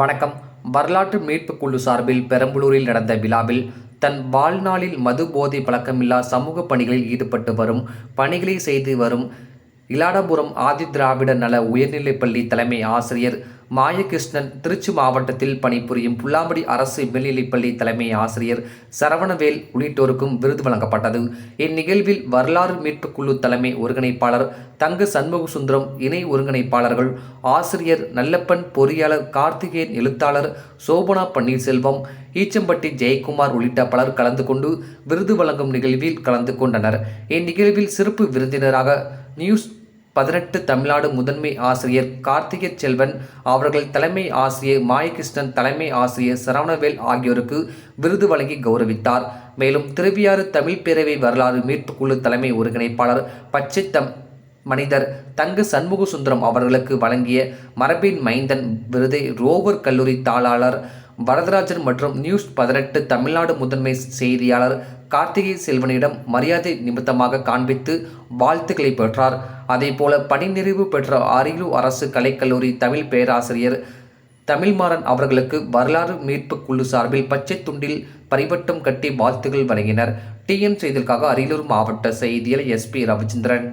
வணக்கம். வரலாற்று மீட்பு குழு சார்பில் பெரம்பலூரில் நடந்த விழாவில் தன் வாழ்நாளில் மது போதை பழக்கமில்லா சமூக பணிகளில் ஈடுபட்டு வரும் பணிகளை செய்து வரும் இலாடபுரம் ஆதி திராவிட நல உயர்நிலைப்பள்ளி தலைமை ஆசிரியர் மாயகிருஷ்ணன் திருச்சி மாவட்டத்தில் பணிபுரியும் புல்லாம்படி அரசு மேல்நிலைப்பள்ளி தலைமை ஆசிரியர் சரவணவேல் உள்ளிட்டோருக்கும் விருது வழங்கப்பட்டது. இந்நிகழ்வில் வரலாறு மீட்புக் குழு தலைமை ஒருங்கிணைப்பாளர் தங்க சண்முக சுந்தரம் இணை ஒருங்கிணைப்பாளர்கள் ஆசிரியர் நல்லப்பன் பொறியாளர் கார்த்திகேயன் எழுத்தாளர் சோபனா பன்னீர்செல்வம் ஈச்சம்பட்டி ஜெயக்குமார் உள்ளிட்ட பலர் கலந்து கொண்டு விருது வழங்கும் நிகழ்வில் கலந்து கொண்டனர். இந்நிகழ்வில் சிறப்பு விருந்தினராக நியூஸ் பதினெட்டு தமிழ்நாடு முதன்மை ஆசிரியர் கார்த்திகை செல்வன் அவர்கள் தலைமை ஆசிரியர் மாயகிருஷ்ணன் தலைமை ஆசிரியர் சரவணவேல் ஆகியோருக்கு விருது வழங்கி கௌரவித்தார். மேலும் திருவியாறு தமிழ் பேரவை வரலாறு மீட்புக் குழு தலைமை ஒருங்கிணைப்பாளர் பச்சை தம் மனிதர் தங்க சண்முக சுந்தரம் அவர்களுக்கு வழங்கிய மரபின் மைந்தன் விருதை ரோவர் கல்லூரி தாளாளர் வரதராஜன் மற்றும் நியூஸ் பதினெட்டு தமிழ்நாடு முதன்மை செய்தியாளர் கார்த்திகை செல்வனிடம் மரியாதை நிமித்தமாக காண்பித்து வாழ்த்துக்களை பெற்றார். அதேபோல பணி நிறைவு பெற்ற அரியலூர் அரசு கலைக்கல்லூரி தமிழ் பேராசிரியர் தமிழ்மாறன் அவர்களுக்கு வரலாறு மீட்புக் குழு சார்பில் பச்சை துண்டில் பரிவட்டம் கட்டி வாழ்த்துகள் வழங்கினர். டிஎன் செய்திகளுக்காக அரியலூர் மாவட்ட செய்தியாளர் எஸ்பி ரவிச்சந்திரன்.